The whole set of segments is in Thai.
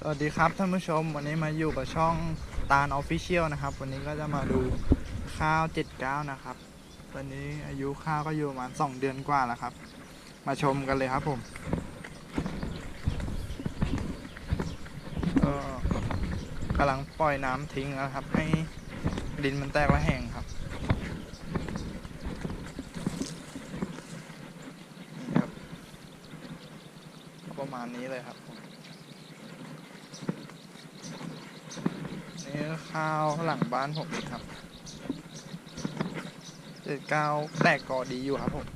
สวัสดีครับท่านผู้ชมวันนี้มาอยู่กับช่องตาลออฟฟิเชียลนะครับ วันนี้ก็จะมาดูข้าว79นะครับตอนนี้อายุข้าวก็อยู่ประมาณ2เดือนกว่าแล้วครับ มาชมกันเลยครับผมก็กำลังปล่อยน้ำทิ้งแล้วครับ ให้ดินมันแตกและแห้งครับนี่ครับประมาณนี้เลยครับผม นี่ ข้าวหลังบ้านผมเองครับเจ็ดเก้าแตกกอดีอยู่ครับผม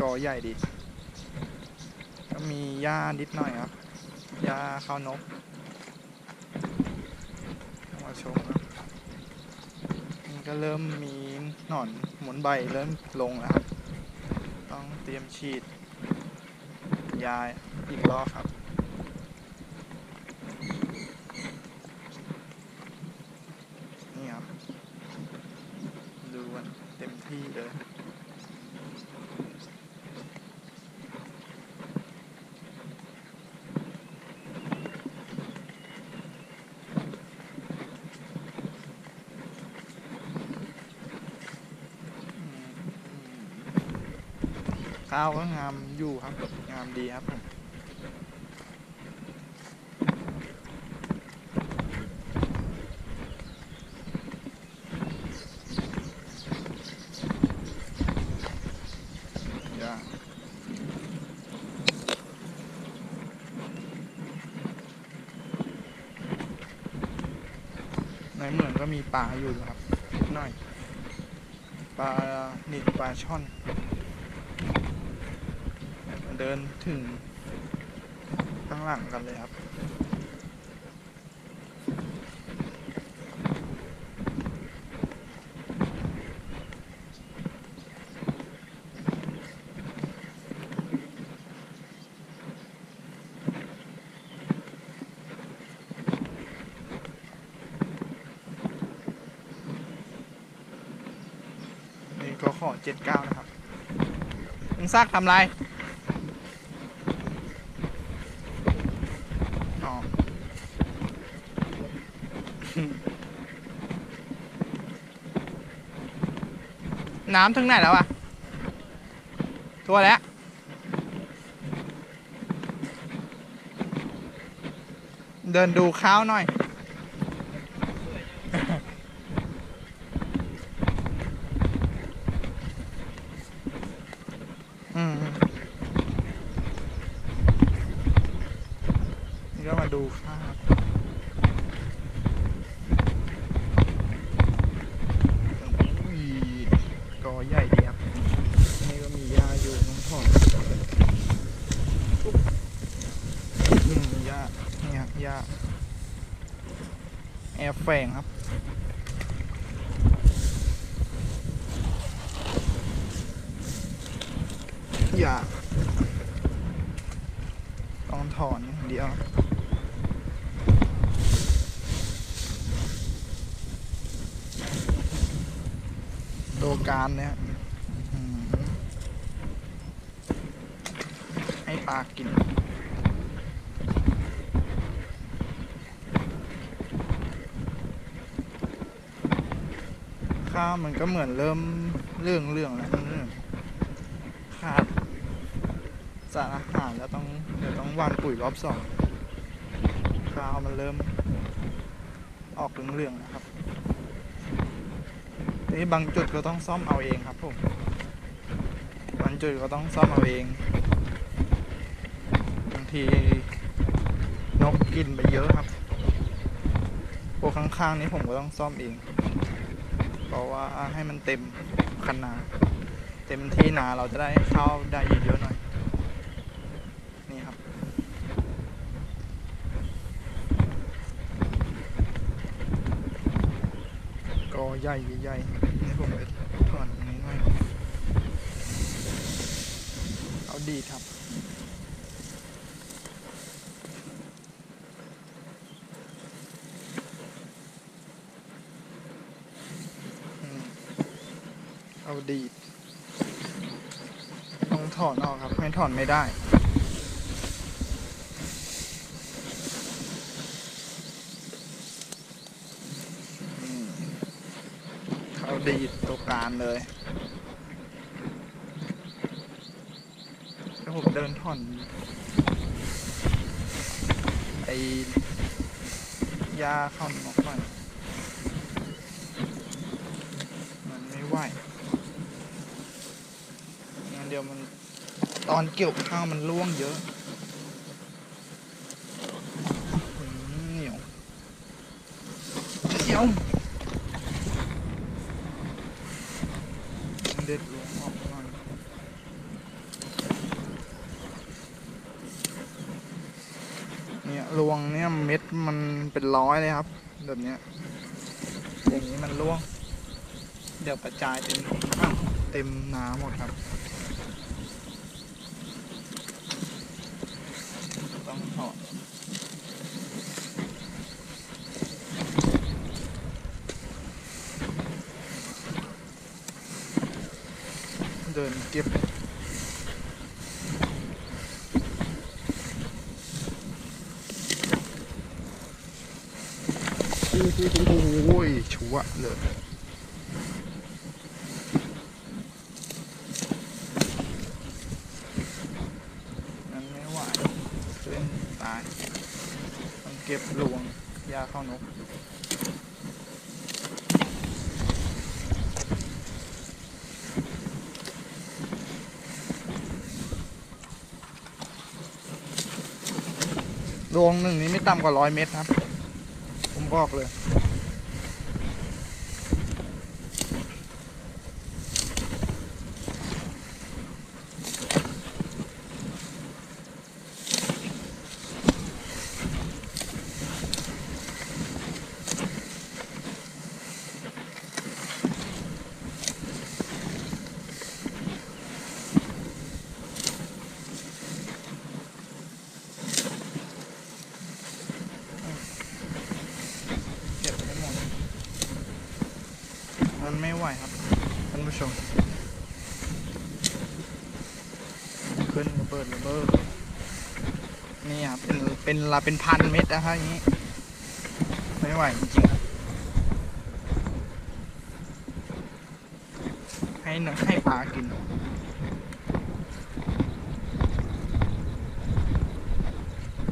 กอใหญ่ดี ก็มีหญ้านิดหน่อยครับหญ้าข้าวนกมาชมครับนี่ก็เริ่มมีหนอนหมุนใบเริ่มลงแล้วครับ ต้องเตรียมฉีดยาอีกรอบครับ นี่ครับ ดูกันเต็ม ที่เลยข้าวก็งามอยู่ครับงามดีครับผม ย่าใน เหมือนก็มีปลาอยู่ครับนิดหน่อยปลาหนิดปลาช่อน เดินถึงข้างหลังกันเลยครับ ก็ขอเจ็ดเก้านะครับมึงซากทำไรอ๋อน้ำถึงไหนแล้วอะทั่วแล้วเดินดูข้าวหน่อย นี่ก็มาดูข้าวกอใหญ่ดีครับนี่ก็มีหญ้าอยู่น้องถอนอืมหญ้านี่ครับหญ้าแอร์แฝงครับ ย่าต้องถอนเดียวโดการเนี่ยให้ปลากินข้าวมันก็เหมือนเริ่มเรื่องเรื่องแล้วเรื่องขาด สารอาหารแล้วต้องเดี๋ยวต้องวานปุ๋ยรอบสองข้าวมันเริ่มออกเหลืองๆนะครับทีนี้บางจุดก็ต้องซ่อมเอาเองครับผมบางจุดก็ต้องซ่อมเอาเอง บางทีนกกินไปเยอะครับพวกข้างๆนี้ผมก็ต้องซ่อมเอง เพราะว่าให้มันเต็มคันนา เต็มที่นาเราจะได้เข้าวได้เยอะๆหน่อย นี่ครับ กอ ใหญ่ใหญ่ๆนี่ผมไปถอนตรงนี้หน่อยเอาดีครับเอาดีต้องถอนออกครับ ไม่ถอนไม่ได้ ดีดตัวการเลยแล้วผมเดินท่อน ไอยาเข้านกหน่อยมันไม่ไหวงั้นเดี๋ยวมันตอนเกี่ยวข้าวมันร่วงเยอะเหนียวเหนียว เด็ดลงออกหน่อยเนี่ยรวงเนี่ยเม็ดมันเป็นร้อยเลยครับ แบบเนี้ยอย่างนี้มันร่วง เดี๋ยวกระจายเต็มเต็มนาหมดครับ ต้องถอด เดินเก็บโอ้ยชัวร์เลยมันไม่ไหวเล่นตายต้องเก็บหลวงยาเข้านก ดวงหนึ่งนี้ไม่ต่ำกว่าร้อยเมตรครับ ผมบอกเลย เก็บให้หมด มัน ไม่ไหวครับท่านผู้ชม ขึ้นระเบิดระเบิดนี่ครับเป็นเป็นละเป็นพันเม็ดนะครับอย่างนี้ ไม่ไหวจริงๆครับ ให้หนังให้ปลากิน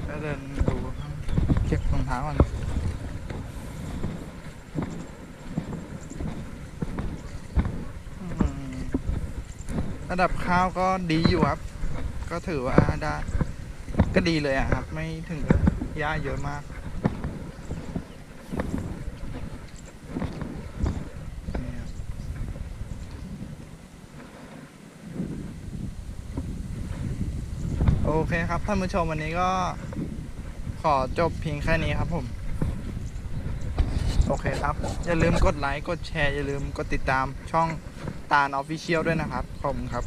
ก็เดินดูเก็บรองเท้าก่อน อืม ระดับข้าวก็ดีอยู่ครับ ก็ถือว่าได้ก็ดีเลยอะครับ ไม่ถึงกับหญ้าเยอะมาก โอเคครับท่านผู้ชมวันนี้ก็ขอจบเพียงแค่นี้ครับผม โอเคครับ อย่าลืมกดไลค์ กดแชร์ อย่าลืมกดติดตามช่อง ตาลออฟฟิเชียลด้วยนะครับ ขอบคุณครับ